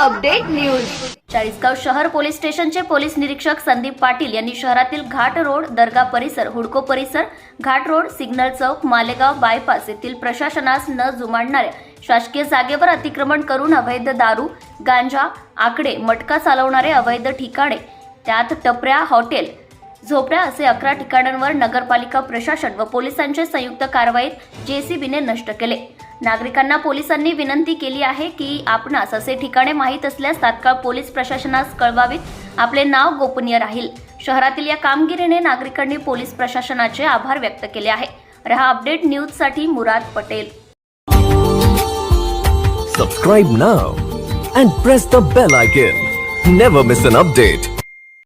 Update news. Chalisgaon शहर police स्टेशनचे police निरीक्षक संदीप पाटील यांनी शहरातील घाट रोड दर्गा परिसर हुडको परिसर घाट रोड सिग्नल चौक मालेगाव बायपास येथील प्रशासनास न जुमाडणाऱ्या शासकीय जागेवर अतिक्रमण करून अवैध दारू गांजा आकडे मटका चालवणारे अवैध ठिकाणे त्यात टपऱ्या हॉटेल झोपड्या असे अकरा ठिकाणांवर नगरपालिका प्रशासन व पोलिसांचे संयुक्त कारवाईत जेसीबीने नष्ट केले. नागरिकांना पोलिसांनी विनंती केली आहे की आपणास असे ठिकाणे माहीत असल्यास तात्काळ पोलीस प्रशासनास कळवावीत. आपले नाव गोपनीय राहील. शहरातील या कामगिरीने नागरिकांनी पोलीस प्रशासनाचे आभार व्यक्त केले आहे. रहा अपडेट न्यूजसाठी Murad Patel. Subscribe now and press the bell icon never miss an update